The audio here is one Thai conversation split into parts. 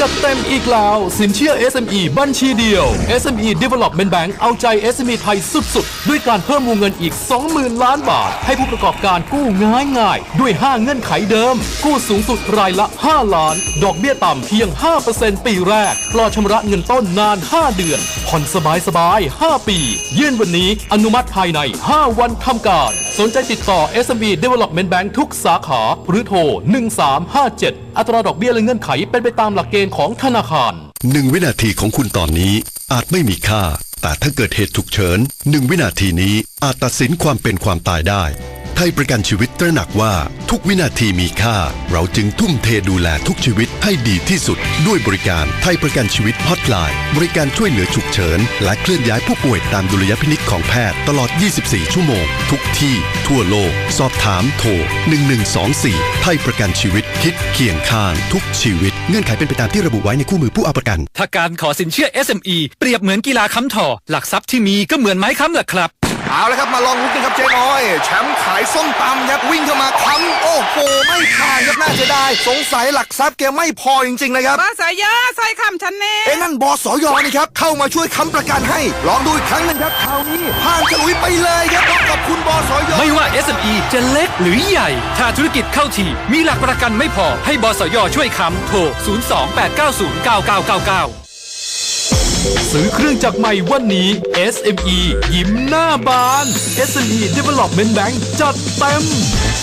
จัดเต็มอีกแล้ว สินเชื่อ SME บัญชีเดียว SME Development Bank เอาใจ SME ไทยสุดๆ ด้วยการเพิ่มวงเงินอีก 20,000 ล้านบาท ให้ผู้ประกอบการกู้ง่ายๆด้วย 5 เงื่อนไขเดิม กู้สูงสุดรายละ 5 ล้าน ดอกเบี้ยต่ำเพียง 5%ปีแรกปลอชำระเงินต้นนาน 5 เดือน ผ่อนสบายๆ5ปี ยื่นวันนี้อนุมัติภายใน 5 วันทำการ สนใจติดต่อ SME Development Bank ทุกสาขา หรือโทร 1357 อัตราดอกเบี้ยและเงื่อนไขเป็นไปตามหลักเกณฑ์ของธนาคาร หนึ่งวินาทีของคุณตอนนี้อาจไม่มีค่า แต่ถ้าเกิดเหตุฉุกเฉินหนึ่งวินาทีนี้อาจตัดสินความเป็นความตายได้ ไทยประกันชีวิตตระหนักว่าทุกวินาทีมีค่า เราจึงทุ่มเทดูแลทุกชีวิตให้ดีที่สุด ด้วยบริการไทยประกันชีวิตฮอตไลน์บริการช่วยเหลือฉุกเฉิน และเคลื่อนย้ายผู้ป่วยตามดุลยพินิจของแพทย์ตลอด 24 ชั่วโมง ทุกที่ ทั่วโลก สอบถามโทร 1124 ไทยประกันชีวิตคิดเคียงข้างทุกชีวิต เงื่อนไขเป็นไปตามที่ระบุไว้ในคู่มือผู้เอาประกัน ถ้าการขอสินเชื่อ SME เปรียบเหมือนกีฬาค้ำถ่อหลักทรัพย์ที่มีก็เหมือนไม้ค้ำแหละครับ เอาละครับมาลองลุ้นกันครับเจ๊น้อย แชมป์ขายส้มตำครับวิ่งเข้ามาค้ำโอ้โหไม่ผ่านครับน่าเสียดายสงสัยหลักทรัพย์แกไม่พอจริงๆนะครับบอสยาใส่คำฉันแน่เอ้นั่นบอสยนี่ครับเข้ามาช่วยค้ำประกันให้ ลองดูอีกครั้งหนึงครับคราวนี้ผ่านฉลุยไปเลยครับต้องขอบคุณบอสยไม่ว่า SME จะเล็กหรือใหญ่ ถ้าธุรกิจเข้าทีมีหลักประกันไม่พอให้บสยช่วยค้ำโทร 028909999 ซื้อเครื่องจักรใหม่วันนี้ SME ยิ้มหน้าบาน SME Development Bank จัดเต็ม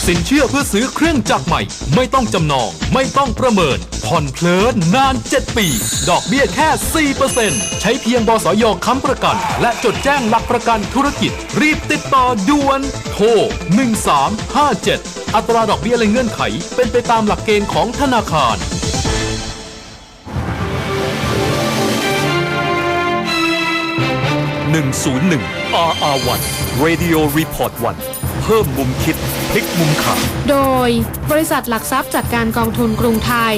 สินเชื่อเพื่อซื้อเครื่องจักรใหม่ ไม่ต้องจำนอง ไม่ต้องประเมิน ผ่อนเพลินนาน 7 ปี ดอกเบี้ยแค่ 4%ใช้เพียงบสยค้ำประกัน และจดแจ้งหลักประกันธุรกิจ รีบติดต่อด่วน โทร 1357 อัตราดอกเบี้ยและเงื่อนไข เป็นไปตามหลักเกณฑ์ของธนาคาร 101 RR1 Radio Report 1 เพิ่มมุมคิดพลิกมุมข่าวโดยบริษัทหลักทรัพย์จัดการกองทุนกรุงไทย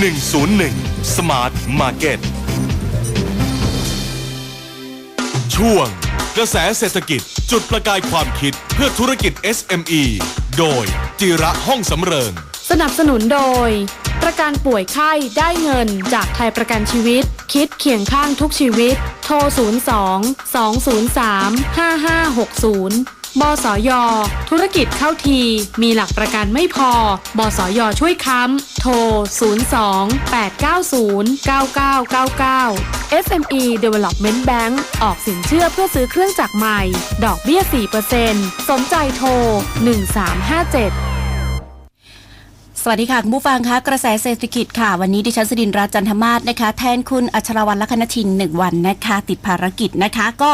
101 Smart Market ช่วง กระแสเศรษฐกิจจุดประกายความคิดเพื่อธุรกิจ SME โดยจิระห้องสำเริง สนับสนุนโดย ประกันป่วยไข้ได้เงินจากไทยประกันชีวิต คิดเคียงข้างทุกชีวิต โทร 02 203 5560บสย ธุรกิจเข้าที มีหลักประกันไม่พอ บสย ช่วยค้ำ โทร 02 890 9999 SME Development Bank ออกสินเชื่อเพื่อซื้อเครื่องจักรใหม่ ดอกเบี้ย 4%สนใจโทร 1357 สวัสดีค่ะ คุณผู้ฟังคะกระแสเศรษฐกิจค่ะ วันนี้ดิฉันสดินรัตน์จันทมาศนะคะ แทนคุณอัชรวรรณลัคนชินหนึ่งวันนะคะ ติดภารกิจนะคะ ก็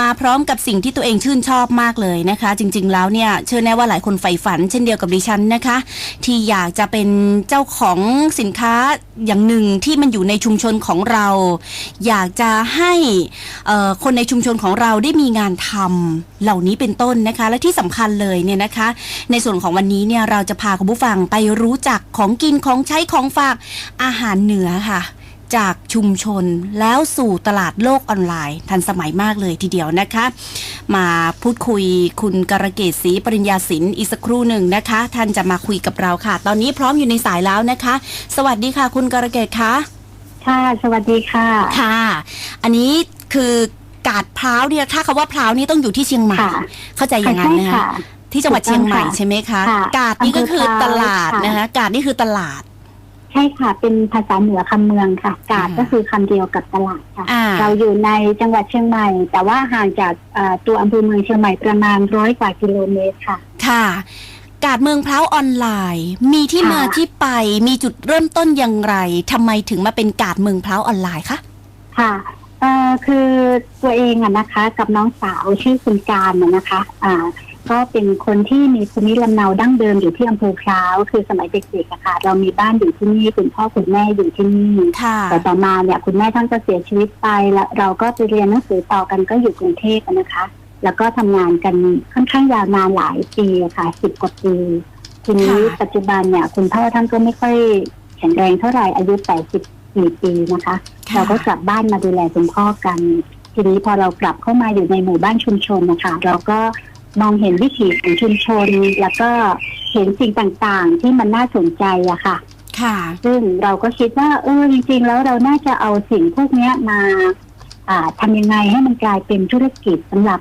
มาพร้อมกับสิ่งที่ตัวเองชื่นชอบมากเลยนะคะ จริง ๆ แล้วเนี่ยเชื่อแน่ว่าหลายคนใฝ่ฝัน เช่นเดียวกับดิฉันนะคะ ที่อยากจะเป็นเจ้าของสินค้าอย่างหนึ่งที่มันอยู่ในชุมชนของเรา อยากจะให้คนในชุมชนของเราได้มีงานทำเหล่านี้เป็นต้นนะคะ และที่สำคัญเลยเนี่ยนะคะ ในส่วนของวันนี้เนี่ยเราจะพาคุณผู้ฟังไปรู้จักของกินของใช้ของฝากอาหารเหนือค่ะ จากชุมชนแล้วสู่ตลาดโลกออนไลน์ ทันสมัยมากเลยทีเดียวนะคะ มาพูดคุยคุณกระเกศศรีปริญญาสินอีกสักครู่หนึ่งนะคะ ท่านจะมาคุยกับเราค่ะ ตอนนี้พร้อมอยู่ในสายแล้วนะคะ สวัสดีค่ะคุณกระเกศคะค่ะ สวัสดีค่ะ ค่ะ อันนี้คือกาดพร้าวเนี่ยถ้าคำว่าพร้าวนี่ต้องอยู่ที่เชียงใหม่ค่ะเข้าใจอย่างนั้นนะคะใช่ค่ะ ที่จังหวัดเชียงใหม่ถูกต้องค่ะใช่ไหมคะ ค่ะกาดนี่ก็คือตลาดอำเภอพร้าวนะคะกาดนี่คือตลาด ใช่ค่ะ เป็นภาษาเหนือคำเมืองค่ะ กาดอ่าก็คือคำเดียวกับตลาดค่ะ อ่า เราอยู่ในจังหวัดเชียงใหม่ แต่ว่าห่างจากเอ่อตัวอำเภอเมืองเชียงใหม่ประมาณร้อยกว่ากิโลเมตรค่ะ ค่ะ กาดเมืองพร้าวออนไลน์ มีที่ค่ะ มาที่ไปมีจุดเริ่มต้นอย่างไรทำไมถึงมาเป็นกาดเมืองพร้าวออนไลน์คะ ค่ะเอ่อคือตัวเองอะนะคะ กับน้องสาวชื่อคุณการน่ะนะคะ อ่า ก็เป็นคนที่มีภูมิลำเนาดั้งเดิมอยู่ที่อำเภอพร้าวคือสมัยเด็กๆอะค่ะ เรามีบ้านอยู่ที่นี่คุณพ่อคุณแม่อยู่ที่นี่ค่ะแต่ต่อมาเนี่ยคุณแม่ท่านก็เสียชีวิตไปแล้วเราก็ไปเรียนหนังสือต่อกันก็อยู่กรุงเทพอะนะคะ แล้วก็ทำงานกันค่อนข้างยาวนานหลายปีอะค่ะสิบกว่าปีทีนี้ค่ะปัจจุบันเนี่ยคุณพ่อท่านก็ไม่ค่อยแข็งแรงเท่าไหร่อายุแปดสิบสี่ปีนะคะ เราก็กลับบ้านมาดูแลคุณพ่อกัน ทีนี้พอเรากลับเข้ามาอยู่ในหมู่บ้านชุมชนนะคะ เราก็ มองเห็นวิถีของชุมชน แล้วก็เห็นสิ่งต่างๆ ที่มันน่าสนใจอะค่ะ ค่ะ ซึ่งเราก็คิดว่า เออจริงๆ แล้วเราน่าจะเอาสิ่งพวกเนี้ยมา อ่าทำยังไงให้มันกลายเป็นธุรกิจสำหรับ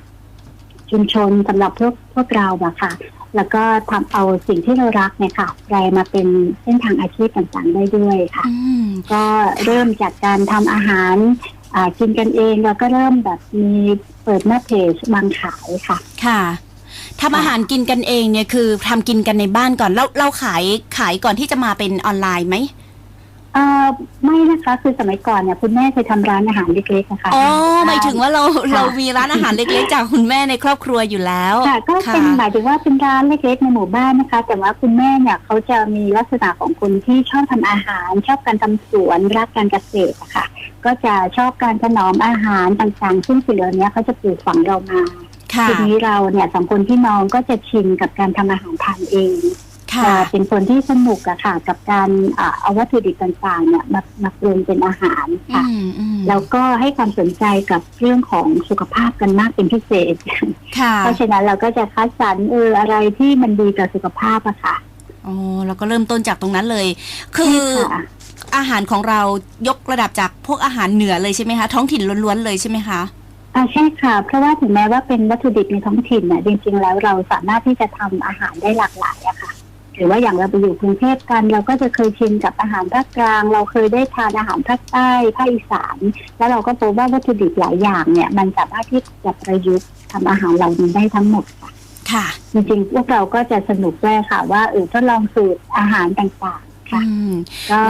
ชุมชนสำหรับพวกพวกเราอะค่ะ แล้วก็ทำเอาสิ่งที่เรารักเนี่ยค่ะแปลมาเป็นเส้นทางอาชีพต่างๆได้ด้วยค่ะอืมก็เริ่มจากการทำอาหารอ่า กินกันเองเราก็เริ่มแบบมีเปิดหน้าเพจวางขายค่ะ ค่ะทำอาหารกินกันเองเนี่ยคือทำกินกันในบ้านก่อนเราเราขายขายก่อนที่จะมาเป็นออนไลน์ไหม เอ่อไม่นะคะ คือสมัยก่อนเนี่ยคุณแม่เคยทำร้านอาหารเล็กๆนะคะอ๋อหมายถึงว่าเราค่ะเรามีร้านอาหารเล็กๆ จากคุณแม่ในครอบครัวอยู่แล้วค่ะก็เป็นหมายถึงว่าเป็นร้านเล็กๆในหมู่บ้านนะคะ แต่ว่าคุณแม่เนี่ยเขาจะมีลักษณะของคนที่ชอบทำอาหาร ชอบการทำสวนรักการเกษตรอะค่ะ ก็จะชอบการถนอมอาหารต่างๆ ซึ่งสิ่งเหล่านี้เขาจะปลูกฝังเรามาค่ะทีนี้เราเนี่ยสองคนพี่น้องก็จะชินกับการทำอาหารทานเองค่ะ จะเป็นคนที่สนุกอะค่ะ กับการอ่าเอาวัตถุดิบต่างๆเนี่ยมามาปรุงเป็นอาหารอืค่ะมอืมแล้วก็ให้ความสนใจกับเรื่องของสุขภาพกันมากเป็นพิเศษค่ะเพราะฉะนั้นเราก็จะคัดสรรเอออะไรที่มันดีกับสุขภาพอะค่ะอ๋อแล้วก็เริ่มต้นจากตรงนั้นเลย คือใช่ค่ะอาหารของเรายกระดับจากพวกอาหารเหนือเลยใช่ไหมคะท้องถิ่นล้วนๆเลยใช่ไหมคะอ่าใช่ค่ะ เพราะว่าถึงแม้ว่าเป็นวัตถุดิบในท้องถิ่นเนี่ยจริงๆแล้วเราสามารถที่จะทำอาหารได้หลากหลายอะค่ะ หรือว่าอย่างเราไปอยู่กรุงเทพกัน เราก็จะเคยชินกับอาหารภาคกลาง เราเคยได้ทานอาหารภาคใต้ภาคอีสาน แล้วเราก็พบว่าวัตถุดิบหลายอย่างเนี่ย มันสามารถที่จะประยุกต์ทำอาหารเหล่านี้ได้ทั้งหมดค่ะค่ะจริงๆพวกเราก็จะสนุกด้วยค่ะ ว่าเออทดลองสูตรอาหารต่างๆค่ะอืมก็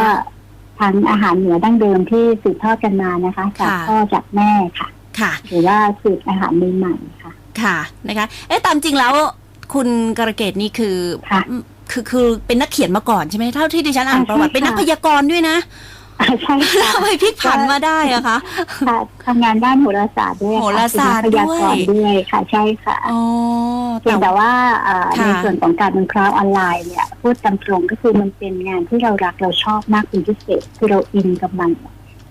ทั้งอาหารเหนือดั้งเดิมที่สืบทอดกันมานะคะจากค่ะพ่อจากแม่ค่ะ ค่ะ หรือว่าสูตรอาหารใหม่ๆค่ะ ค่ะนะคะ เอ๊ะตามจริงแล้วคุณกระเกตนี่คือ ค่ะคือคือเป็นนักเขียนมาก่อนใช่ไหมเท่าที่ดิฉันอ่านอ่าประวัติใช่ค่ะเป็นนักพยากรณ์ด้วยนะอ่าใช่ค่ะทำไมพลิกผันมาได้อะคะค่ะทำงานด้านโหราศาสตร์ด้วยค่ะโหราศาสตร์เป็นนักพยากรณ์ด้วยด้วยค่ะใช่ค่ะอ๋อเพียงแต่ว่าเอ่อค่ะในส่วนของการเป็นคลาสออนไลน์เนี่ยพูดตามตรงก็คือมันเป็นงานที่เรารักเราชอบมากเป็นพิเศษคือเราอินกับมัน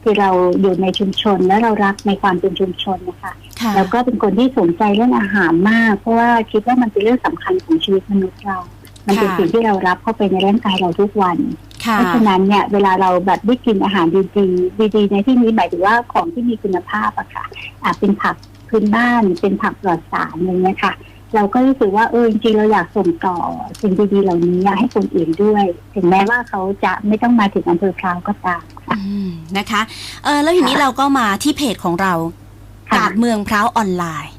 คือเราอยู่ในชุมชนและเรารักในความเป็นชุมชนนะคะค่ะแล้วก็เป็นคนที่สนใจเรื่องอาหารมาก เพราะว่าคิดว่ามันเป็นเรื่องสำคัญของชีวิตมนุษย์เรา มันเป็นค่ะสิ่งที่เรารับเข้าไปในร่างกายเราทุกวันค่ะเพราะฉะนั้นเนี่ยเวลาเราแบบได้กินอาหารดีๆดีๆในที่นี้หมายถึงว่าของที่มีคุณภาพอะค่ะอะเป็นผักพื้นบ้านเป็นผักปลอดสารอะไรเงี้ยค่ะ เราก็รู้สึกว่าเออจริงๆเราอยากส่งต่อสิ่งดีๆเหล่านี้ให้คนอื่นด้วย ถึงแม้ว่าเขาจะไม่ต้องมาถึงอำเภอพร้าวก็ตามค่ะอืมนะคะเออแล้วทีนี้ค่ะเราก็มาที่เพจของเราค่ะกาดเมืองพร้าวออนไลน์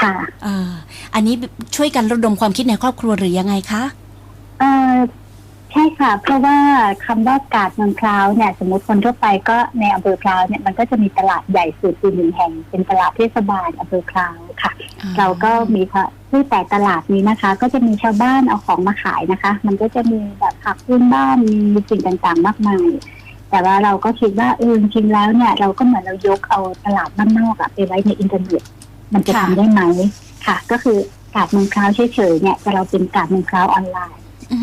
ค่ะเอออันนี้ช่วยกันระดมความคิดในครอบครัวหรือยังไงคะ เออใช่ค่ะ เพราะว่าคำว่ากาดเมืองพร้าวเนี่ย สมมติคนทั่วไปก็ในอำเภอพร้าวเนี่ยมันก็จะมีตลาดใหญ่สุดคือหนึ่งแห่ง เป็นตลาดเทศบาลอำเภอพร้าวค่ะ เราก็มีค่ะที่แต่ตลาดนี้นะคะ ก็จะมีชาวบ้านเอาของมาขายนะคะ มันก็จะมีแบบผักพื้นบ้านมีสิ่งต่างๆ มากมายแต่ว่าเราก็คิดว่าเออจริงๆแล้วเนี่ย เราก็เหมือนเรายกเอาตลาดบ้านนอกอะไปไว้ในอินเทอร์เน็ตมันจะค่ะทำได้ไหมค่ะ ก็คือกาดเมืองพร้าวเฉยๆเนี่ยแต่เราเป็นกาดเมืองพร้าวออนไลน์อืม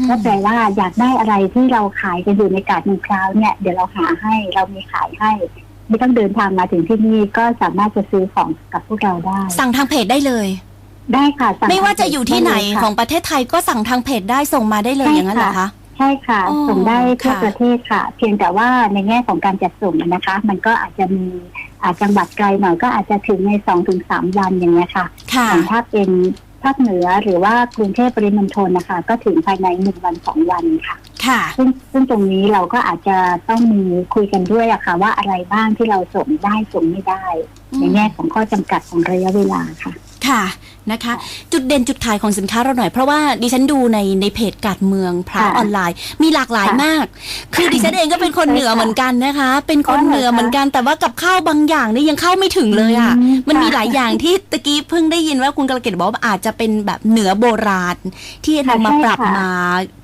ก็แปลว่าอยากได้อะไรที่เราขายกันอยู่ในกาดเมืองพร้าวเนี่ย เดี๋ยวเราหาให้เรามีขายให้ ไม่ต้องเดินทางมาถึงที่นี่ก็สามารถจะซื้อของกับพวกเราได้ สั่งทางเพจได้เลย ได้ค่ะสั่งไม่ว่าจะอยู่ที่ไหนด้เลยค่ะของประเทศไทยก็สั่งทางเพจได้ส่งมาได้เลยใช่อย่างนั้นเหรอค่ะคะใช่ค่ะอ๋อส่งได้ทั่วค่ะประเทศค่ะ เพียงแต่ว่าในแง่ของการจัดส่งนะคะ มันก็อาจจะมีอาจังหวัดไกลหน่อยก็อาจจะถึงในสองถึงสามวันอย่างเงี้ยค่ะค่ะอย่างถ้าเป็น ภาคเหนือหรือว่ากรุงเทพปริมณฑลนะคะ ก็ถึงภายในหนึ่งวันสองวันค่ะ ค่ะ ซึ่งซึ่งตรงนี้เราก็อาจจะต้องมีคุยกันด้วยอะค่ะ ว่าอะไรบ้างที่เราส่งได้ส่งไม่ได้อืมในแง่ของข้อจำกัดของระยะเวลาค่ะ ค่ะนะคะ จุดเด่นจุดขายของสินค้าเราหน่อย เพราะว่าดิฉันดูในในเพจกาดเมืองพร้าวค่ะออนไลน์ มีหลากหลายค่ะมาก คือดิฉันเองก็เป็นคนใช่เหนือค่ะเหมือนกันนะคะ เป็นคนอ๋อเหรอเหนือเหมือนกันแต่ว่ากับข้าวบางอย่างนี่ยังเข้าไม่ถึงเลยอะอืมมันมีค่ะหลายอย่างที่ตะกี้เพิ่งได้ยินว่าคุณกระเกดบอกว่าอาจจะเป็นแบบเหนือโบราณ ที่นำมาใช่ปรับค่ะมา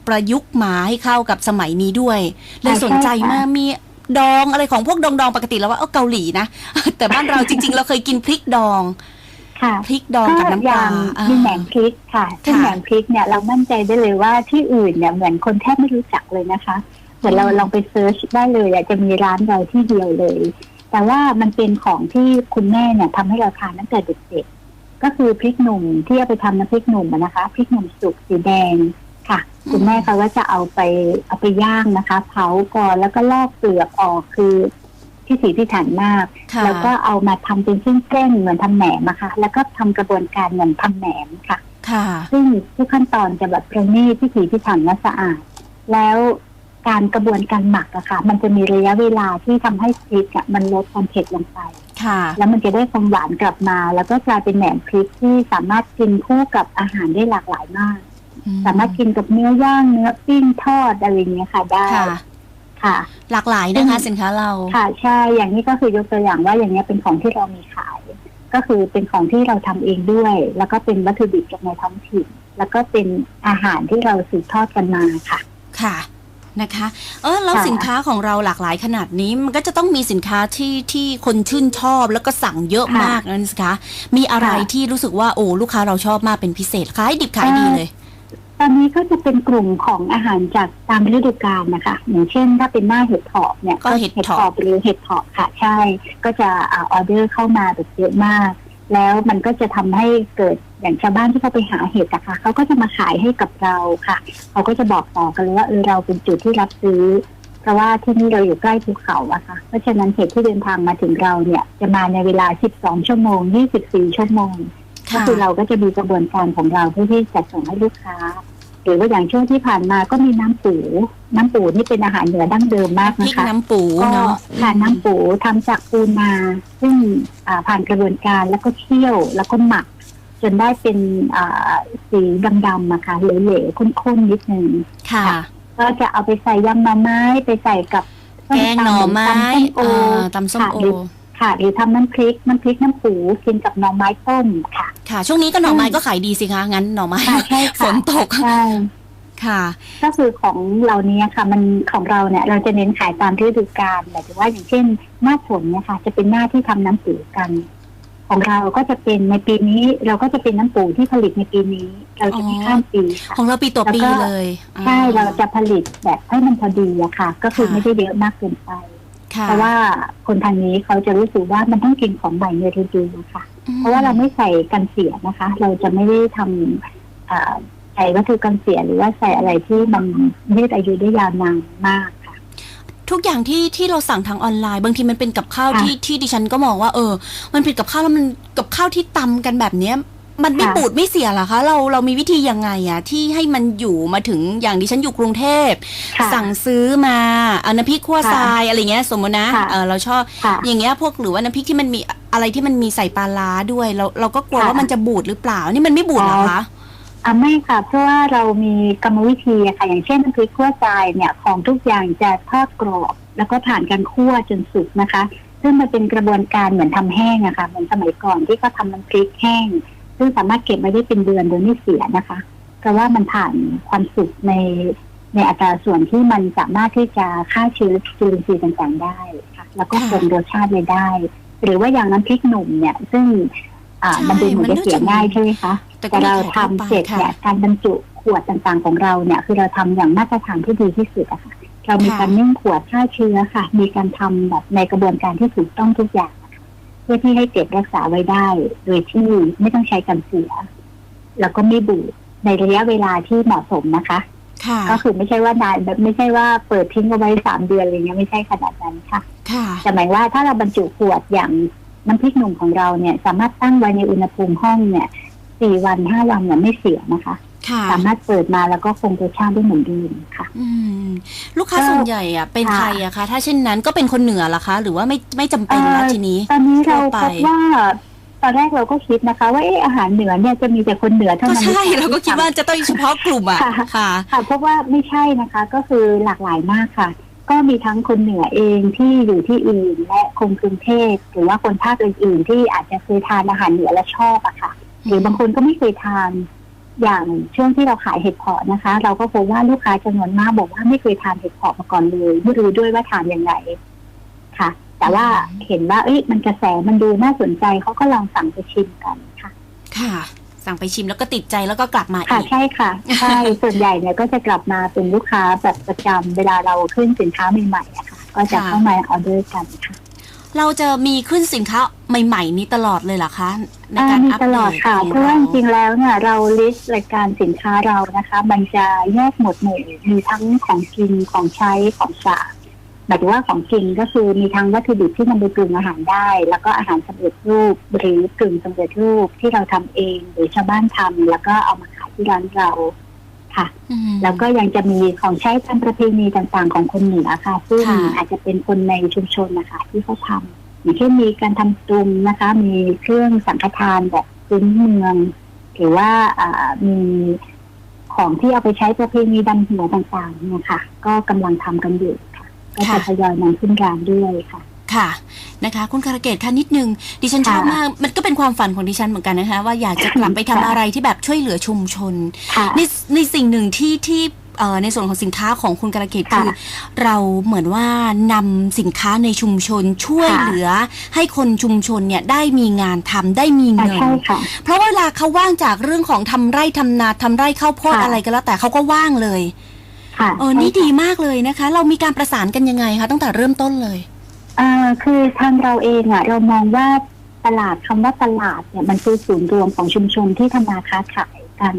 ประยุกต์มาให้เข้ากับสมัยนี้ด้วยเลยใช่สนใจค่ะมากมีดองอะไรของพวกดองดองๆปกติแล้วว่าเออเกาหลีนะ แต่บ้านเราจริง ๆ เราเคยกินพริกดอง ค่ะพริกดองกับน้ำปลาก็อย่างมีแหนมพริกค่ะซึ่งค่ะแหนมพริกเนี่ยเรามั่นใจได้เลยว่าที่อื่นเนี่ยเหมือนคนแทบไม่รู้จักเลยนะคะเหมือนเราอืมลองไปเซิร์ชได้เลยอะจะมีร้านเราที่เดียวเลย แต่ว่ามันเป็นของที่คุณแม่เนี่ยทำให้เราทานตั้งแต่เด็กๆก็คือพริกหนุ่มที่เอาไปทำน้ำพริกหนุ่มอะนะคะพริกหนุ่มสุกสีแดงค่ะคุณแม่เขาก็จะเอาไปเอาไปย่างนะคะ เผาก่อนแล้วก็ลอกเปลือกออกคือ ที่สีที่ถันมาก ค่ะ แล้วก็เอามาทำเป็นเส้นๆเหมือนทำแหนมอะค่ะ แล้วก็ทำกระบวนการเหมือนทำแหนมค่ะ ค่ะ ซึ่งทุกขั้นตอนจะแบบประณีตพิถีพิถันและสะอาด แล้วการกระบวนการหมักอะค่ะ มันจะมีระยะเวลาที่ทำให้พริกอะมันลดความเผ็ดลงไป ค่ะ แล้วมันจะได้ความหวานกลับมา แล้วก็กลายเป็นแหนมพริกที่สามารถกินคู่กับอาหารได้หลากหลายมาก สามารถกินกับเนื้อย่างเนื้อปิ้งทอดอะไรอย่างเงี้ยค่ะได้ ค่ะ ค่ะ หลากหลายนะคะสินค้าเรา ค่ะใช่อย่างนี้ก็คือยกตัวอย่างว่าอย่างเนี้ยเป็นของที่เรามีขาย ก็คือเป็นของที่เราทำเองด้วย แล้วก็เป็นวัตถุดิบจากในท้องถิ่น แล้วก็เป็นอาหารที่เราสืบทอดกันมาค่ะ ค่ะนะคะเออแล้วค่ะสินค้าของเราหลากหลายขนาดนี้มันก็จะต้องมีสินค้าที่ที่คนชื่นชอบแล้วก็สั่งเยอะค่ะมากนั่นสิคะมีอะไรค่ะที่รู้สึกว่าโอ้ลูกค้าเราชอบมากเป็นพิเศษขายดิบขายดีเลย ตอนนี้ก็จะเป็นกลุ่มของอาหารจากตามฤดูกาลนะคะ อย่างเช่น ถ้าเป็นหน้าเห็ดถอบเนี่ยก็เห็ดถอบหรือเห็ดถอบค่ะใช่ ก็จะอาออเดอร์เข้ามาแบบเยอะมาก แล้วมันก็จะทำให้เกิดอย่างชาวบ้านที่เขาไปหาเห็ดนะคะเขาก็จะมาขายให้กับเราค่ะเขาก็จะบอกต่อกันเลยว่าเออเราเป็นจุดที่รับซื้อเพราะว่าที่นี่เราอยู่ใกล้ภูเขาอะค่ะ เพราะฉะนั้นเห็ดที่เดินทางมาถึงเราเนี่ย จะมาในเวลา 12 ชั่วโมง 24 ชั่วโมง ก็ค่ะคือเราก็จะมีกระบวนการของเราเพื่อที่จะส่งให้ลูกค้า หรือว่าอย่างช่วงที่ผ่านมาก็มีน้ำปู น้ำปูนี่เป็นอาหารเหนือดั้งเดิมมากพรินะกคะน้ำปูก็เนาะค่ะน้ำปูทำจากปูนาซึ่งอ่าผ่านกระบวนการแล้วก็เคี่ยวแล้วก็หมัก จนได้เป็นอ่าสีดำๆอะค่ะเหลวๆข้นๆนิดนึงค่ะ ก็จะเอาไปใส่ยำหน่อไม้ไปใส่กับส้แกงหน่อไม้ตำส้มโอเอ่อตำส้มโอ ค่ะหรือค่ะหรือทำน้ำพริกน้ำพริกน้ำปูกินกับหน่อไม้ต้มค่ะ ค่ะ ช่วงนี้ก็หน่อไม้ก็ขายดีสิคะงั้นหน่อไม้ค่ะใช่ฝค่ะนตกใช่ค่ะก็คือของเหล่านี้ค่ะ มันของเราเนี่ย เราจะเน้นขายตามฤดูกาลหมายถึงว่าอย่างเช่น หน้าฝนเนี่ยค่ะ จะเป็นหน้าที่ทำน้ำปูกัน ของเราก็จะเป็นในปีนี้ เราก็จะเป็นน้ำปูที่ผลิตในปีนี้ เราจะไม่อ๋อข้ามปีค่ะของเราปีต่อปีแล้วก็เลยอ่ใช่เราจะผลิตแบบให้มันพอดีอะค่ะ ก็คือค่ะไม่ได้เยอะมากเกินไปค่ะ เพราะว่าคนทางนี้เขาจะรู้สึกว่ามันต้องกินของใหม่ในฤดูค่ะอืมเพราะว่าเราไม่ใส่กันเสียนะคะ เราจะไม่ได้ทำอ่าใส่วัตถุกันเสียหรือว่าใส่อะไรที่มันยืดอายุได้ยาวนานมากค่ะทุกอย่างที่ที่เราสั่งทางออนไลน์ บางทีมันเป็นกับข้าวค่ะที่ที่ดิฉันก็มองว่าเออ มันเป็นกับข้าวแล้วมันกับข้าวที่ตำกันแบบเนี้ย มันไม่ค่ะบูดไม่เสียเหรอคะเราเรามีวิธียังไงอะที่ให้มันอยู่มาถึงอย่างดิฉันอยู่กรุงเทพ ค่ะ สั่งซื้อมาเอาน้ำพริกขั่วค่ะทรายอะไรเงี้ยสมมตินะค่ะเออเราชอบค่ะอย่างเงี้ยพวกหรือว่าน้ำพริกที่มันมีอะไรที่มันมีใส่ปลาร้าด้วย เราเราก็กลัวค่ะ ว่ามันจะบูดหรือเปล่านี่มันไม่บูดเหรอคะ อ่าไม่ค่ะ เพราะว่าเรามีกรรมวิธีอะค่ะ อย่างเช่นน้ำพริกขั่วทรายเนี่ยของทุกอย่างจะทอดกรอบ แล้วก็ผ่านการคั่วจนสุกนะคะ ซึ่งมันเป็นกระบวนการเหมือนทำแห้งอะค่ะเหมือนสมัยก่อนที่เขาทำน้ำพริกแห้ง ซึ่งสามารถเก็บไว้ได้เป็นเดือนโดยไม่เสียนะคะเพราะว่ามันผ่านความสุกในในอัตราส่วนที่มันสามารถที่จะฆ่าเชื้อจุลินทรีย์ต่างๆได้ค่ะแล้วก็ค่ะคงรสชาติไว้ได้ หรือว่าอย่างน้ำพริกหนุ่มเนี่ย ซึ่งอ่าใช่มันดูเหมือนมันจะดูเสียจะง่ายใช่ไหมคะแต่ก็แต่เรามีขายทั่วทำไปเสร็จค่ะเนี่ยการบรรจุขวดต่างๆของเราเนี่ย คือเราทำอย่างมาตรฐานที่ดีที่สุดอะค่ะเรามีค่ะการนึ่งขวดฆ่าเชื้อค่ะ มีการทำแบบในกระบวนการที่ถูกต้องทุกอย่างนะคะเพื่อที่ให้เก็บรักษาไว้ได้ โดยที่ไม่ต้องใช้กันเสีย แล้วก็ไม่บูดในระยะเวลาที่เหมาะสมนะคะค่ะก็คือไม่ใช่ว่านานแบบไม่ใช่ว่าเปิดทิ้งเอาไว้สามเดือนอะไรเงี้ยไม่ใช่ขนาดนั้นค่ะค่ะแต่หมายว่าถ้าเราบรรจุขวดอย่างน้ำพริกหนุ่มของเราเนี่ย สามารถตั้งไว้ในอุณหภูมิห้องเนี่ยสี่วันห้าวันเนี่ยไม่เสียนะคะค่ะ สามารถเปิดมาแล้วก็คงรสชาติได้เหมือนเดิมค่ะอืมลูกค้าก็ส่วนใหญ่อะเป็นค่ะใครอะคะถ้าเช่นนั้นก็เป็นคนเหนือละคะ หรือว่าไม่ไม่จำเป็นแล้วเอ่อทีนี้ ตอนนี้เราทั่วไปพบว่าตอนแรกเราก็คิดนะคะ ว่าเอออาหารเหนือเนี่ยจะมีแต่คนเหนือเท่าก็นั้นใช่หรือปล่เราก็คิดว่าจะต้องเฉพาะกลุ่มอะค่ะค่ะค่ะเพราะว่าไม่ใช่นะคะ ก็คือหลากหลายมากค่ะ ก็มีทั้งคนเหนือเองที่อยู่ที่อื่น และคนกรุงเทพหรือว่าคนภาคอื่นๆที่อาจจะเคยทานอาหารเหนือและชอบอะค่ะ หรือบางคนก็ไม่เคยทาน อย่างช่วงที่เราขายเห็ดเผาะนะคะ เราก็พบว่าลูกค้าจำนวนมากบอกว่าไม่เคยทานเห็ดเผาะมาก่อนเลยไม่รู้ด้วยว่าทานยังไงค่ะ แต่ว่าเห็นว่าเอ้ยมันกระแสมันดูน่าสนใจเขาก็ลองสั่งไปชิมกันค่ะ ค่ะ สั่งไปชิมแล้วก็ติดใจแล้วก็กลับมาค่ะอีกใช่ค่ะใช่ส่วนใหญ่เนี่ยก็จะกลับมาเป็นลูกค้าแบบประจำเวลาเราขึ้นสินค้าใหม่ๆอะค่ะ ก็จะค่ะเข้ามาออเดอร์กันค่ะ เราจะมีขึ้นสินค้าใหม่ ๆ นี้ตลอดเลยเหรอคะ ในอ่าการมีอัปตเดลอดตค่ะของเพราะว่าจริงเราๆแล้วเนี่ยเราลิสต์รายการสินค้าเรานะคะ มันจะแยกหมวดหมู่มีทั้งของกินของใช้ของฝากหมายถึงว่าของกินก็คือมีทั้งวัตถุดิบที่นำไปปรุงอาหารได้ แล้วก็อาหารสำเร็จรูปหรือกึ่งสำเร็จรูปที่เราทำเองหรือชาวบ้านทำแล้วก็เอามาขายที่ร้านเรา ค่ะอืมแล้วก็ยังจะมีของใช้ตามประเพณีต่างๆของคนเหนือค่ะ ซึ่งค่ะอาจจะเป็นคนในชุมชนนะคะ ที่เขาทำอย่างเช่นมีการทำตุมนะคะ มีเครื่องสังฆทานแบบพื้นเมืองหรือว่าอ่ามีของที่เอาไปใช้ประเพณีดำหัวต่างๆ เนี่ยค่ะ ก็กำลังทำกันอยู่ค่ะก็จะทยอยนำขึ้นร้านด้วยค่ะ ค่ะนะคะคุณคาราเกตค่ะนิดนึงดิฉันชอบค่ะมากมันก็เป็นความฝันของดิฉันเหมือนกันนะคะ ว่าอยากจะกลับไปทำค่ะอะไรที่แบบช่วยเหลือชุมชนค่ะในในสิ่งหนึ่งที่ที่เอ่อในส่วนของสินค้าของคุณการะเกตค่ะคือ เราเหมือนว่านำสินค้าในชุมชนช่วยค่ะเหลือ ให้คนชุมชนเนี่ยได้มีงานทำได้มีอ่าเงินใช่ค่ะเพราะเวลาเขาว่างจากเรื่องของทำไร่ทำนาทำไร่ข้าวโพดค่ะอะไรก็แล้วแต่เขาก็ว่างเลยค่ะเออใช่นี่ค่ะดีมากเลยนะคะ เรามีการประสานกันยังไงคะตั้งแต่เริ่มต้นเลยเอ่อคือทางเราเองอะเรามองว่าตลาดคำว่าตลาดเนี่ยมันคือศูนย์รวมของชุมชนที่ทำมาค้าขายกัน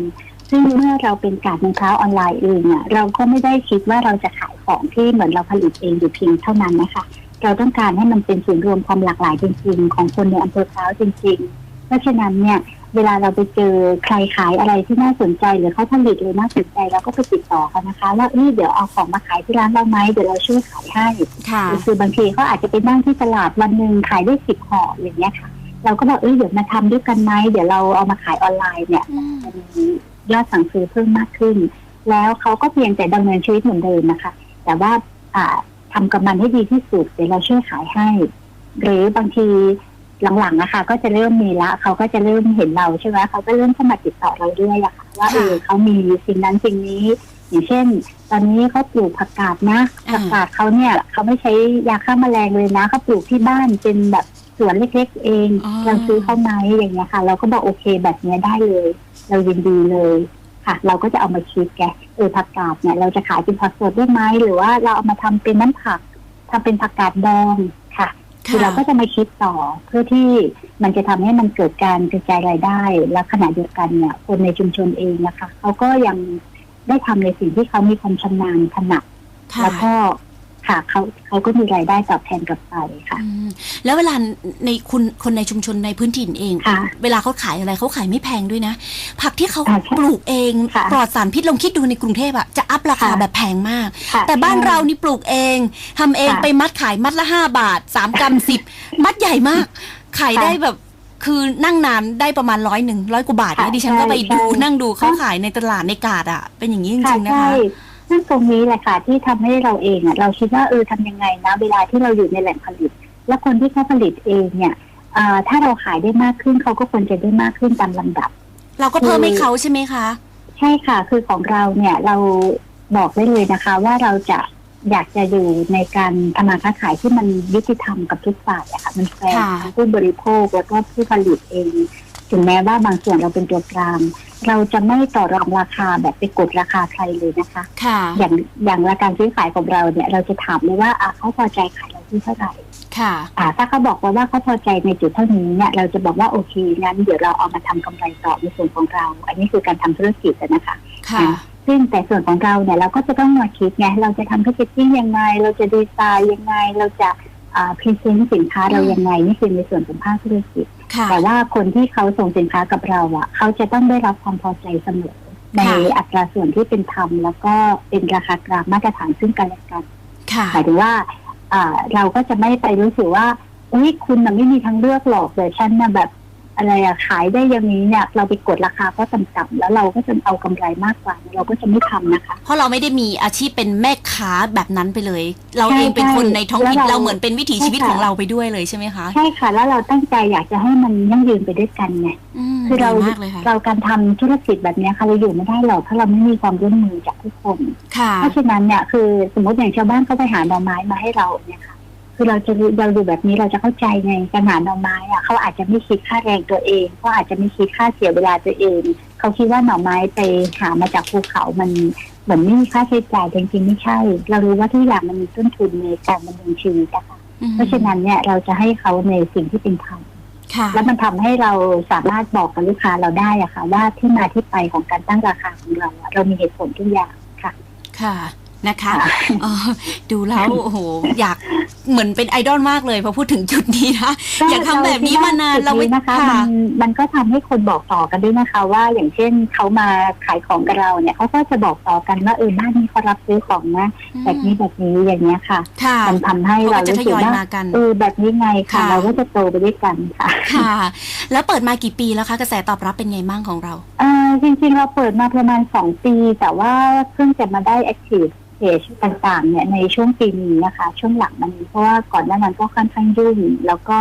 ซึ่งเมื่อเราเป็นการเงินค้าออนไลน์เองอะเราก็ไม่ได้คิดว่าเราจะขายของที่เหมือนเราผลิตเองอยู่เพียงเท่านั้นนะคะ เราต้องการให้มันเป็นศูนย์รวมความหลากหลายจริงๆ ของคนในอำเภอพร้าจริง ๆ เพราะฉะนั้นเนี่ย เวลาเราไปเจอใครขายอะไรที่น่าสนใจ หรือเขาผลิตเลยน่าสนใจเราก็ไปติดต่อเขานะคะว่าเอ้ยเดี๋ยวเอาของมาขายที่ร้านเราไหมเดี๋ยวเราช่วยขายให้ค่ะคือบางทีเขาอาจจะไปนั่งที่ตลาดวันหนึ่งขายได้สิบห่ออย่างเงี้ยค่ะ เราก็บอกเอ้ยเดี๋ยวมาทำด้วยกันไหมเดี๋ยวเราเอามาขายออนไลน์เนี่ยอืมมันมียอดสั่งซื้อเพิ่มมากขึ้น แล้วเขาก็เพียงแต่ดำเนินชีวิตเหมือนเดิมนะคะ แต่ว่าอ่าทำกับมันให้ดีที่สุดเดี๋ยวเราช่วยขายให้ หรือบางที หลังๆนะคะก็จะเริ่มมีละเขาก็จะเริ่มเห็นเราใช่ไหมเขาก็เริ่มเข้ามาติดต่อเราด้วยอะค่ะว่าเออเขามีสิ่งนั้นสิ่งนี้ อย่างเช่น ตอนนี้เขาปลูกผักกาดนะอ่าผักกาดเขาเนี่ยเขาไม่ใช้ยาฆ่าแมลงเลยนะเขาปลูกที่บ้านเป็นแบบสวนเล็กๆ เองอ๋อเราซื้อเขาไหมอย่างเงี้ยค่ะ เราก็บอกโอเคแบบเนี้ยได้เลย เรายินดีเลยค่ะ เราก็จะเอามาคิดแกเออผักกาดเนี่ยเราจะขายเป็นผักสดได้ไหมหรือว่าเราเอามาทำเป็นน้ำผักทำเป็นผักกาดดอง ค่ะคือเราก็จะมาคิดต่อเพื่อที่มันจะทำให้มันเกิดการกระจายรายได้ และขณะเดียวกันเนี่ยคนในชุมชนเองนะคะเขาก็ยังได้ทำในสิ่งที่เขามีความชำนาญถนัดค่ะแล้วก็ ค่ะเขาเขาก็มีรายได้ตอบแทนกลับไปค่ะ อืมแล้วเวลาในคุณคนในชุมชนในพื้นถิ่นเอง ค่ะ เวลาเขาขายอะไรเขาขายไม่แพงด้วยนะ ผักที่เขาอ่าใช่ปลูกเองค่ะปลอดสารพิษลองคิดดูในกรุงเทพอะจะอัพราคาค่ะ แบบแพงมาก ค่ะ แต่บ้านเรานี่ปลูกเองทำเองค่ะไปมัดขายมัดละห้าบาทสามกรัมสิบมัดใหญ่มาก ขายค่ะได้แบบคือนั่งนานได้ประมาณร้อยหนึ่งร้อยกว่าบาทค่ะเนี่ยดิฉันก็ไปใช่ดูใช่นั่งดูเขาขายในตลาดในกาดอะเป็นอย่างนี้จค่ะริงๆนะใช่คะ ซึ่งตรงนี้แหละค่ะที่ทำให้เราเองอะเราคิดว่าเออทำยังไงนะเวลาที่เราอยู่ในแหล่งผลิต และคนที่เขาผลิตเองเนี่ยอ่าถ้าเราขายได้มากขึ้นเขาก็ควรจะได้มากขึ้นตามลำดับ เราก็เพิ่มให้เขาใช่ไหมคะ ใช่ค่ะ คือของเราเนี่ยเราบอกได้เลยนะคะ ว่าเราจะอยากจะอยู่ในการทำมาค้าขายที่มันยุติธรรมกับทุกฝ่ายอะค่ะ มันแฟร์ค่ะทั้งผู้บริโภคแล้วก็ผู้ผลิตเอง ถึงแม้ว่าบางส่วนเราเป็นตัวกลาง เราจะไม่ต่อรองราคาแบบไปกดราคาใครเลยนะคะ ค่ะอย่างอย่างราการซื้อขายของเราเนี่ย เราจะถามเลยว่าอะเขาพอใจขายเราที่เท่าไหร่ค่ะอ่าถ้าเขาบอกว่าว่าเขาพอใจในจุดเท่านี้เนี่ยเราจะบอกว่าโอเคงั้นเดี๋ยวเราเอามาทำกำไรต่อในส่วนของเรา อันนี้คือการทำธุรกิจอะนะคะค่ะซึ่งแต่ส่วนของเราเนี่ยเราก็จะต้องมาคิดไงเราจะทำแพคเกจจิ้งยังไง เราจะดีไซน์ยังไงเราจะ พรีเซนต์สินค้าเรายังไงนี่คือในส่วนของภาคธุรกิจค่ะแต่ว่าคนที่เขาส่งสินค้ากับเราอะ เขาจะต้องได้รับความพอใจเสมอในค่ะอัตราส่วนที่เป็นธรรมแล้วก็เป็นราคากลางมาตรฐานซึ่งกันและกันค่ะหมายถึงว่าอ่าเราก็จะไม่ไปรู้สึกว่าเฮ้ยคุณน่ะไม่มีทางเลือกหรอกแต่ฉันน่ะแบบ อะไรอะขายได้อย่างนี้เนี่ย เราไปกดราคาก็ต่ำๆแล้วเราก็จะเอากำไรมากกว่า เราก็จะไม่ทำนะคะ เพราะเราไม่ได้มีอาชีพเป็นแม่ค้าแบบนั้นไปเลย เราใช่เองเป็นคนในท้องถิ่นแล้วเราเราเหมือนเป็นวิถีชีวิตใช่ค่ะของเราไปด้วยเลยใช่ไหมคะใช่ค่ะ แล้วเราตั้งใจอยากจะให้มันยั่งยืนไปด้วยกันไงมคือเราดีมากเลยค่ะเราการทำธุรกิจแบบเนี้ยค่ะเราอยู่ไม่ได้หรอกถ้าเราไม่มีความร่วมมือจากทุกคนค่ะเพราะฉะนั้นเนี่ยคือสมมติอย่างชาวบ้านเขาไปหาหน่อไม้มาให้เราเนี่ยค่ะ คือเราจะรู้เราดูแบบนี้เราจะเข้าใจไงการหาหน่อไม้อะเขาอาจจะไม่คิดค่าแรงตัวเองเขาอาจจะไม่คิดค่าเสียเวลาตัวเอง เขาคิดว่าหน่อไม้ไปหามาจากภูเขามันเหมือนไม่มีค่าใช้จ่ายแต่จริงๆไม่ใช่ เรารู้ว่าทุกอย่างมันมีต้นทุนในการดำเนินชีวิตนะคะอืมเพราะฉะนั้นเนี่ยเราจะให้เขาในสิ่งที่เป็นธรรมค่ะแล้วมันทำให้เราสามารถบอกกับลูกค้าเราได้อะค่ะ ว่าที่มาที่ไปของการตั้งราคาของเราอะเรามีเหตุผลทุกอย่างค่ะ ค่ะ นะคะค่ะเอ่อดูแล้วโอ้โหอยากเหมือนเป็นไอดอลมากเลยพอพูดถึงจุดนี้นะอยากทำแบบนี้มานานเราไม่ไม่นะคะค่ะมันมันก็ทำให้คนบอกต่อกันด้วยนะคะ ว่าอย่างเช่นเขามาขายของกับเราเนี่ยเขาก็จะบอกต่อกันว่าเออบ้านนี้เขารับซื้อของนะแบบนี้แบบนี้อย่างเงี้ยค่ะค่ะมันทำให้เขาเราก็จะรู้ทสึกยอยว่ามากันเออแบบนี้ไงค่ะค่ะ เราก็จะโตไปด้วยกันค่ะค่ะ แล้วเปิดมากี่ปีแล้วคะกระแสตอบรับเป็นไงบ้างของเราเอ่อจริงๆเราเปิดมาประมาณสองปี แต่ว่าเพิ่งจะมาได้ active page ต่างๆ เนี่ยในช่วงปีนี้นะคะ ช่วงหลังมันเพราะว่าก่อนหน้านั้นก็ค่อนข้างยุ่งแล้วก็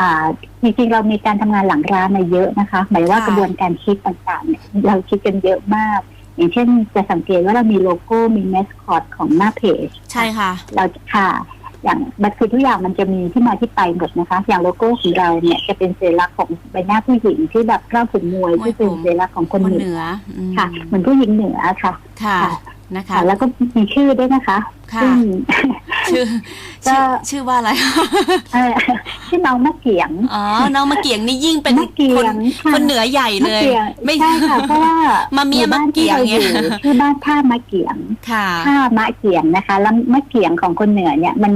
อ่าจริงๆเรามีการทำงานหลังร้านมาเยอะนะคะ หมายว่าค่ะกระบวนการคิดต่างๆเนี่ยเราคิดกันเยอะมาก อย่างเช่นจะสังเกตว่าเรามีโลโก้มีแมสคอตของหน้าเพจใช่ค่ะ เราค่ะ อย่างบัตรคือทุกอย่างมันจะมีที่มาที่ไปหมดนะคะ อย่างโลโก้ของเราเนี่ยจะเป็นสัญลักษณ์ของใบหน้าผู้หญิงที่แบบกล้าวผมมวยมวยที่เป็นผมสัญลักษณ์ของคนคนเหเหนืนือออืมค่ะเหมือนผู้หญิงเหนือค่ะค่ะค่ะ นะคะค่ะแล้วก็มีชื่อด้วยนะคะค่ะซึ่งชื่อก็ชื่อชื่อว่าอะไรเอ่อชื่อน้องมะเกียงอ๋อน้องมะเกียงนี่ยิ่งเป็นมะเกีคยนงค่ะคนเหนือใหญ่เลยมะกียงไม่ใช่ค่ะเพราะว่ามาเมียหบ้านมะเกีที่ยงเราอเนี่ยยู่ชื่อบ้านท่ามะเกียงค่ะท่ามะเกียงนะคะ แล้วมะเกียงของคนเหนือเนี่ยมัน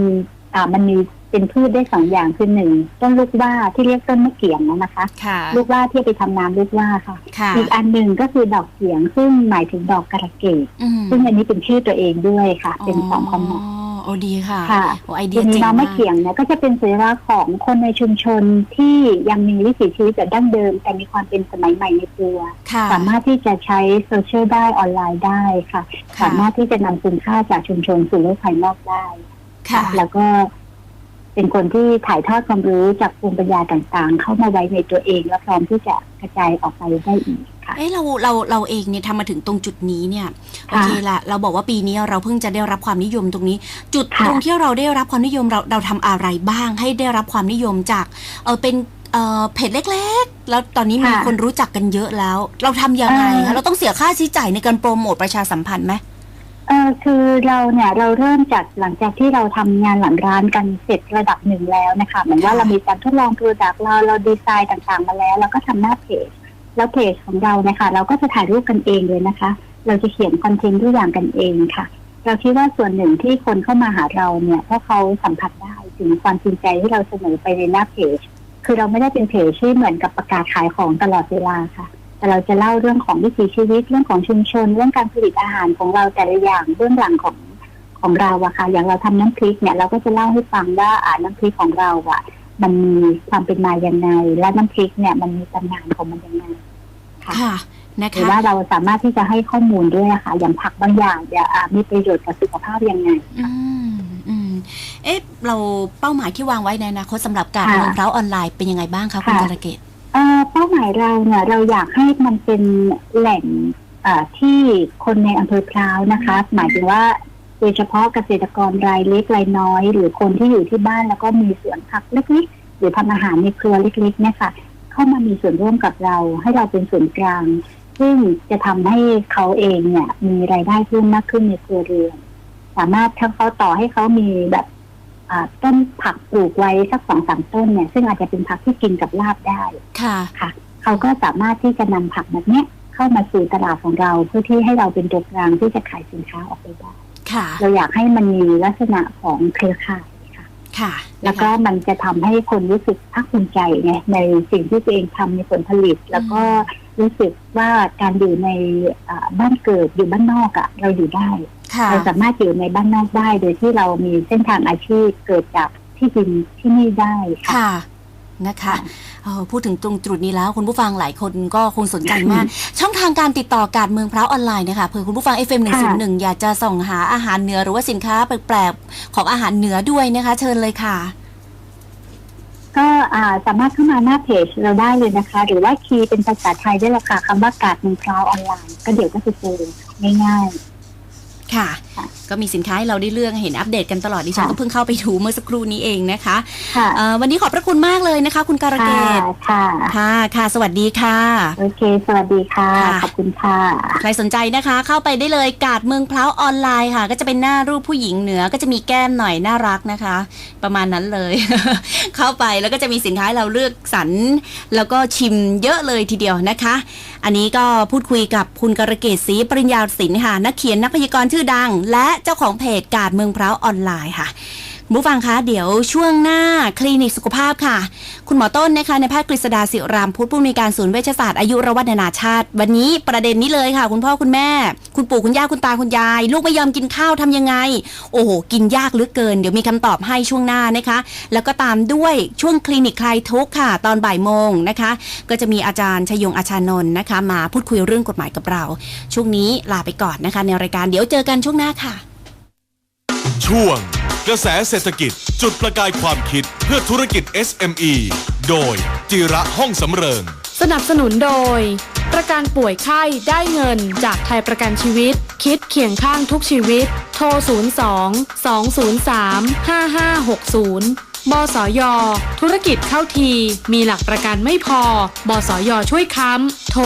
อ่ามันมี เป็นพืชได้สองอย่างคือหนึ่งต้นลูกว่าที่เรียกต้นมะเกียงนะคะค่ะลูกว่าที่ไปทำน้ำลูกว่าค่ะค่ะ อีกอันหนึ่งก็คือดอกเกียงซึ่งหมายถึงดอกกระเกดอืมซึ่งอันนี้เป็นชื่อตัวเองด้วยค่ะ เป็นสองความหมายอ๋อโอ้ดีค่ะค่ะโอ้ไอเดีทียนี้เจ๋งน้องมามะกเกียงเนี่ยก็จะเป็นสัญลักษณ์ของคนในชุมชนที่ยังมีวิถีชีวิตแบบดั้งเดิม แต่มีความเป็นสมัยใหม่ในตัวค่ะสามารถที่จะใช้โซเชียลได้ออนไลน์ได้ค่ะค่ะสามารถที่จะนำคุณค่าจากชุมชนสู่โลกภายนอกได้ค่ะ แล้วก็ เป็นคนที่ถ่ายทอดความรู้จากภูมิปัญญาต่างๆ เข้ามาไว้ในตัวเอง และพร้อมที่จะกระจายออกไปได้อีกค่ะเอ้เราเราเราเองเนี่ยทำมาถึงตรงจุดนี้เนี่ยโอค่ะเคละเราบอกว่าปีนี้เราเพิ่งจะได้รับความนิยมตรงนี้ จุดค่ะตรงที่เราได้รับความนิยมเราเราทำอะไรบ้าง ให้ได้รับความนิยมจากเออเป็นเออเพจเล็กๆ แล้วตอนนี้มีคนรู้จักกันเยอะแล้ว เราทำยังไงคะเราต้องเสียค่าใช้จ่ายในการโปรโมทประชาสัมพันธ์ไหม เออคือเราเนี่ยเราเริ่มจากหลังจากที่เราทำงานหลังร้านกันเสร็จระดับหนึ่งแล้วนะคะเหมือนว่าเรามีการทดลองโปรดักต์เราเราดีไซน์ต่างๆ มาแล้วเราก็ทำหน้าเพจแล้วเพจของเรานะคะ เราก็จะถ่ายรูปกันเองเลยนะคะ เราจะเขียนคอนเทนต์ทุกอย่างกันเองค่ะ เราคิดว่าส่วนหนึ่งที่คนเข้ามาหาเราเนี่ยเพราะเขาสัมผัสได้ถึงความจริงใจที่เราเสนอไปในหน้าเพจคือเราไม่ได้เป็นเพจที่เหมือนกับประกาศขายของตลอดเวลาค่ะ แต่เราจะเล่าเรื่องของวิถีชีวิตเรื่องของชุมชน เรื่องการผลิตอาหารของเราแต่ละอย่างเบื้องหลังของของเราอะค่ะ อย่างเราทำน้ำพริกเนี่ยเราก็จะเล่าให้ฟังว่าอ่าน้ำพริกของเราอะมันมีความเป็นมายังไง และน้ำพริกเนี่ยมันมีตำนานของมันยังไงค่ะค่ะนะหรือคะว่าเราสามารถที่จะให้ข้อมูลด้วยอะค่ะอย่างผักบางอย่างจะอ่ามีประโยชน์กับสุขภาพยังไงอืมอืมเอ๊ะเราเป้าหมายที่วางไว้ในอนาคตสำหรับการค่ะเมืองเพร้าออนไลน์เป็นยังไงบ้างคะคุณค่ะการะเกด เป้าหมายเราเนี่ยเราอยากให้มันเป็นแหล่งที่คนในอำเภอพร้าวนะคะ หมายถึงว่าโดยเฉพาะเกษตรกรรายเล็กรายน้อย หรือคนที่อยู่ที่บ้านแล้วก็มีสวนผักเล็กๆหรือทำอาหารในครัวเล็กๆเนี่ยค่ะ เข้ามามีส่วนร่วมกับเรา ให้เราเป็นส่วนกลาง ซึ่งจะทำให้เขาเองเนี่ย มีรายได้เพิ่มมากขึ้นในครัวเรือนสามารถถ้าเขาต่อให้เขามีแบบ ต้นผักปลูกไว้สักสองสามต้นเนี่ยซึ่งอาจจะเป็นผักที่กินกับลาบได้ค่ะค่ะ เขาก็สามารถที่จะนำผักแบบเนี้ยเข้ามาสู่ตลาดของเราเพื่อที่ให้เราเป็นตัวกลางที่จะขายสินค้าออกไปได้ค่ะเราอยากให้มันมีลักษณะของเครือข่าย ค่ะค่ะ แล้วก็มันจะทำให้คนรู้สึกภาคภูมิใจไงในสิ่งที่ตัวเองทำในผลผลิต แล้วก็รู้สึกว่าการอยู่ในอ่าบ้านเกิดอยู่บ้านนอกอะ่ะ เราอยู่ได้ค่ะเราสามารถอยู่ในบ้านนอกได้ โดยที่เรามีเส้นทางอาชีพเกิดจากที่ดินที่นี่ได้ค่ะค่ะ นะคะเออพูดถึงตรงจุดนี้แล้วคุณผู้ฟังหลายคนก็คงสนใจมาก ช่องทางการติดต่อการเมืองพร้าวออนไลน์เนี่ยค่ะเผื่อคุณผู้ฟัง FM 101 อยากจะส่องหาอาหารเหนือหรือว่าสินค้าแปลกๆของอาหารเหนือด้วยนะคะ เชิญเลยค่ะ ก็อ่าสามารถเข้ามาหน้าเพจเราได้เลยนะคะ หรือว่าคีย์เป็นภาษาไทยได้เลยค่ะคำว่ากาดเมืองพร้าวออนไลน์ ก็เดี๋ยวก็จะเจอง่ายค่ะ ก็มีสินค้าให้เราได้เลือกเห็นอัปเดตกันตลอดดิฉันค่ะก็เพิ่งเข้าไปดูเมื่อสักครู่นี้เองนะคะค่ะเอ่อวันนี้ขอบพระคุณมากเลยนะคะ คุณการะเกค่ะดค่ะค่ะค่ะ สวัสดีค่ะ โอเค สวัสดีค่ะค่ะ ขอบคุณค่ะ ใครสนใจนะคะ เข้าไปได้เลยกาดเมืองเพล้าออนไลน์ค่ะ ก็จะเป็นหน้ารูปผู้หญิงเหนือก็จะมีแก้มหน่อยน่ารักนะคะ ประมาณนั้นเลย เข้าไปแล้วก็จะมีสินค้าให้เราเลือกสรรแล้วก็ชิมเยอะเลยทีเดียวนะคะ อันนี้ก็พูดคุยกับคุณกระเกศศรีปริญญาสินค่ะนักเขียนนักพยากรณ์ชื่อดังและเจ้าของเพจกาดเมืองพร้าออนไลน์ค่ะ คุณผู้ฟังคะเดี๋ยวช่วงหน้าคลินิกสุขภาพค่ะ คุณหมอต้นนะคะในแพทย์กฤษดาศิรามพุทธผู้อำนวยการศูนย์เวชศาสตร์อายุรวัฒนาชาติ วันนี้ประเด็นนี้เลยค่ะ คุณพ่อคุณแม่ คุณปู่คุณย่าคุณตาคุณยาย ลูกไม่ยอมกินข้าวทำยังไง โอ้โหกินยากเหลือเกิน เดี๋ยวมีคำตอบให้ช่วงหน้านะคะ แล้วก็ตามด้วยช่วงคลินิกคลายทุกข์ค่ะ ตอนบ่ายโมงนะคะ ก็จะมีอาจารย์ชยงอาชานนท์นะคะ มาพูดคุยเรื่องกฎหมายกับเรา ช่วงนี้ลาไปก่อนนะคะ ในรายการเดี๋ยวเจอกันช่วงหน้าค่ะ ช่วง กระแสเศรษฐกิจ จุดประกายความคิดเพื่อธุรกิจ SME โดยจิระห้องสำเริง สนับสนุนโดย ประกันป่วยไข้ได้เงินจากไทยประกันชีวิต คิดเคียงข้างทุกชีวิต โทร 02 203 5560 บสย ธุรกิจเข้าที มีหลักประกันไม่พอ บสย ช่วยค้ำ โทร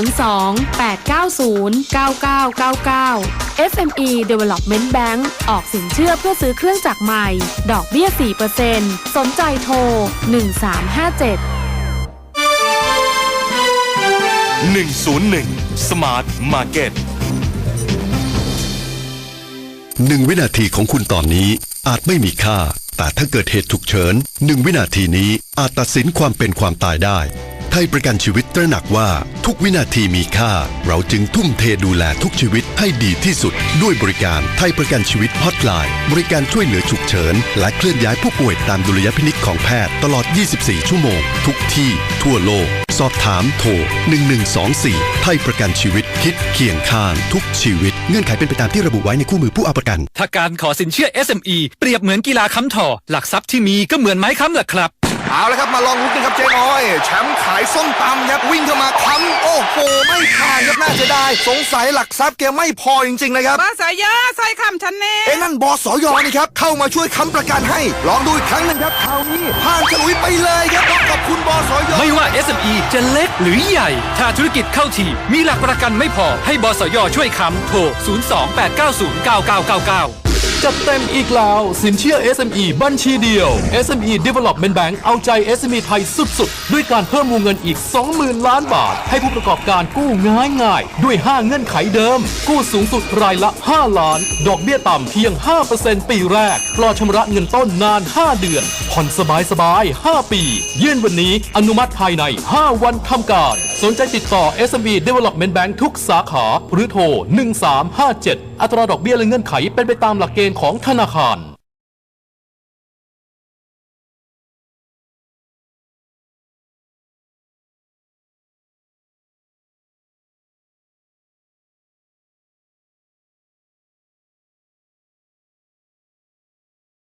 02 890 9999 SME Development Bank ออกสินเชื่อเพื่อซื้อเครื่องจักรใหม่ ดอกเบี้ย 4%สนใจโทร 1357 101 Smart Market หนึ่งวินาทีของคุณตอนนี้อาจไม่มีค่า แต่ถ้าเกิดเหตุฉุกเฉินหนึ่งวินาทีนี้อาจตัดสินความเป็นความตายได้ ไทยประกันชีวิตตระหนักว่าทุกวินาทีมีค่า เราจึงทุ่มเทดูแลทุกชีวิตให้ดีที่สุด ด้วยบริการไทยประกันชีวิตฮอตไลน์บริการช่วยเหลือฉุกเฉิน และเคลื่อนย้ายผู้ป่วยตามดุลยพินิจของแพทย์ตลอด 24 ชั่วโมง ทุกที่ ทั่วโลก สอบถามโทร 1124 ไทยประกันชีวิตคิดเคียงข้างทุกชีวิต เงื่อนไขเป็นไปตามที่ระบุไว้ในคู่มือผู้เอาประกัน ถ้าการขอสินเชื่อ SME เปรียบเหมือนกีฬาค้ำถ่อหลักทรัพย์ที่มีก็เหมือนไม้ค้ำแหละครับ เอาละครับมาลองลุ้นกันครับเจ๊น้อย แชมป์ขายส้มตำครับวิ่งเข้ามาค้ำโอ้โหไม่ผ่านครับน่าเสียดายสงสัยหลักทรัพย์แกไม่พอจริงๆนะครับบอสยอใส่คำฉันแน่เอ้นั่นบสยนี่ครับเข้ามาช่วยค้ำประกันให้ ลองดูอีกครั้งหนึงครับคราวนี้ผ่านฉลุยไปเลยครับต้องขอบคุณบสยไม่ว่า SME จะเล็กหรือใหญ่ ถ้าธุรกิจเข้าทีมีหลักประกันไม่พอให้บสยช่วยค้ำโทร 028909999 จัดเต็มอีกแล้ว สินเชื่อ SME บัญชีเดียว SME Development Bank เอาใจ SME ไทยสุดๆ ด้วยการเพิ่มวงเงินอีก 20,000 ล้านบาท ให้ผู้ประกอบการกู้ง่ายๆด้วย 5 เงื่อนไขเดิม กู้สูงสุดรายละ 5 ล้าน ดอกเบี้ยต่ำเพียง 5%ปีแรกปลอชำระเงินต้นนาน 5 เดือน ผ่อนสบายๆ5ปี ยื่นวันนี้อนุมัติภายใน 5 วันทำการ สนใจติดต่อ SME Development Bank ทุกสาขา หรือโทร 1357 อัตราดอกเบี้ยและเงื่อนไขเป็นไปตามหลักเกณฑ์ของธนาคาร